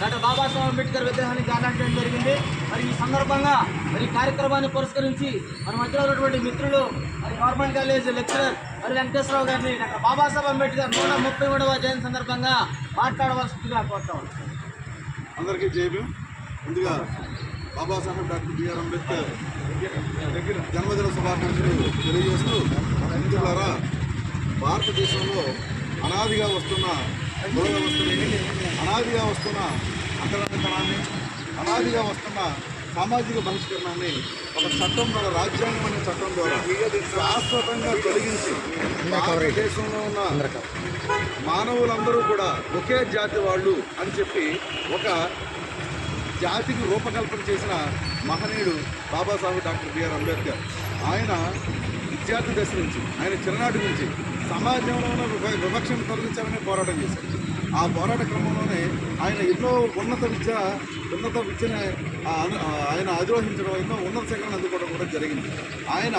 Doctor Babasaheb Ambedkar విగ్రహానికి ఆనాటం జరిగింది. మరి ఈ సందర్భంగా మరి కార్యక్రమాన్ని పురస్కరించి మన మధ్యలో ఉన్నటువంటి మిత్రులు మరి గవర్నమెంట్ కాలేజ్ లెక్చరర్ మరి వెంకటేశ్వరరావు గారిని డాక్టర్ బాబాసాహెబ్ అంబేద్కర్ నూట ముప్పై మూడవ జయంతి సందర్భంగా మాట్లాడవలసిందిగా కోరుతాం అందరికీ జైలు ముందుగా బాబాసాహెబ్ డాక్టర్ బిఆర్ అంబేద్కర్ జన్మదిన శుభాకాంక్షలు తెలియజేస్తూ మిత్రులారా భారతదేశంలో అనాదిగా వస్తున్న కుల వ్యవస్థని అనాదిగా వస్తున్న అంతరంగతనాన్ని అనాదిగా వస్తున్న సామాజిక బహిష్కరణాన్ని ఒక చట్టం ద్వారా రాజ్యాంగం అనే చట్టం ద్వారా శాశ్వతంగా తొలగించి భారతదేశంలో ఉన్న మానవులందరూ కూడా ఒకే జాతి వాళ్ళు అని చెప్పి ఒక జాతికి రూపకల్పన చేసిన మహనీయుడు బాబాసాహెబ్ డాక్టర్ బిఆర్ అంబేద్కర్. ఆయన విద్యార్థి దశ నుంచి ఆయన చిన్ననాటి నుంచి సమాజంలో ఉన్న విభ వివక్షను తొలగించాలని పోరాటం చేశారు. ఆ పోరాట క్రమంలోనే ఆయన ఎన్నో ఉన్నత విద్య ఉన్నత విద్యను ఆ ఆయన అధిరోహించడం ఎన్నో ఉన్నత శిఖరాన్ని అందుకోవడం కూడా జరిగింది. ఆయన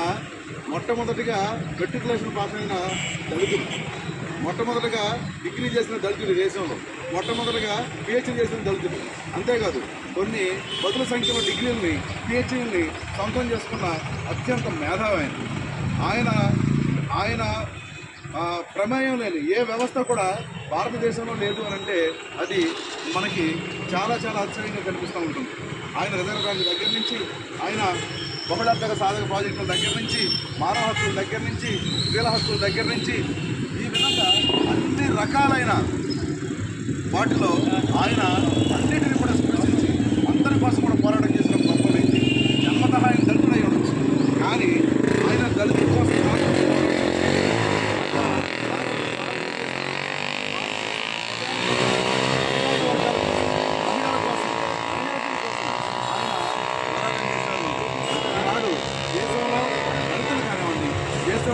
మొట్టమొదటిగా మెట్రికులేషన్ పాస్ అయిన దళితులు మొట్టమొదటిగా డిగ్రీ చేసిన దళితులు దేశంలో మొట్టమొదటిగా పిహెచ్డీ చేసిన దళితులు. అంతేకాదు కొన్ని బదుల సంఖ్యలో డిగ్రీలని పిహెచ్డీలని సొంతం చేసుకున్న అత్యంత మేధావి ఆయన ఆయన ప్రమేయం లేని ఏ వ్యవస్థ కూడా భారతదేశంలో లేదు అని అంటే అది మనకి చాలా చాలా ఆశ్చర్యంగా కనిపిస్తూ ఉంటుంది. ఆయన రిజర్వ్ బ్యాంక్ దగ్గర నుంచి ఆయన బహుళార్థక సాధక ప్రాజెక్టుల దగ్గర నుంచి మానవ హక్కుల దగ్గర నుంచి స్త్రీల హక్కుల దగ్గర నుంచి ఈ విధంగా అన్ని రకాలైన వాటిలో ఆయన అన్నిటిని కూడా స్పృశించి అందరి కోసం కూడా పోరాటం చేసిన గొప్ప వ్యక్తి జన్మతః ఆయన దళితుడై ఉండొచ్చు కానీ ఆయన దళితుల కోసం మాత్రం మహిళల కోసం, మైనారిటీల కోసం ఆయన పోరాటం చేశారు. ఈనాడు దేశంలో దళితులు కానివ్వండి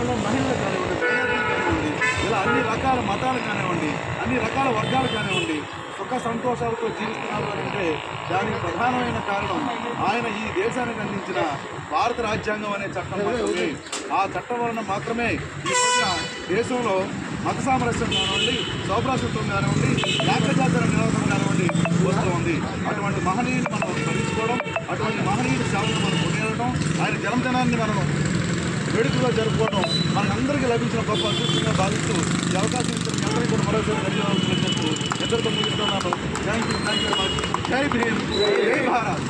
దేశంలో మహిళలు కానివ్వండి మైనారిటీలు కానివ్వండి ఇలా అన్ని రకాల మతాలు కానివ్వండి అన్ని రకాల వర్గాలు కానివ్వండి సుఖ సంతోషాలతో జీవిస్తున్నారు అని అంటే దానికి ప్రధానమైన కారణం ఆయన ఈ దేశానికి అందించిన భారత రాజ్యాంగం అనే చట్టం మాత్రమే. ఆ చట్టం వలన మాత్రమే ఈ రోజున దేశంలో మత సామరస్యం కానివ్వండి సౌభ్రాశత్వం కానివ్వండి ఏకజాతర నిరోధం కానివ్వండి వస్తూ ఉంది. అటువంటి మహనీయుని మనం స్మరించుకోవడం అటువంటి మహనీయుని సేవలను మనం కొనియడం ఆయన జన్మదినాన్ని మనం వేడుకగా జరుపుకోవడం మనందరికీ లభించిన గొప్ప అదృష్టంగా భావిస్తూ ఈ అవకాశం ఇచ్చిన అందరికీ కూడా మరోసారి ధన్యవాదాలు చెప్తూ ఇద్దరితో ముగిస్తున్నాను. థ్యాంక్ యూ థ్యాంక్ యూ జై భీమ్. జై భారత్.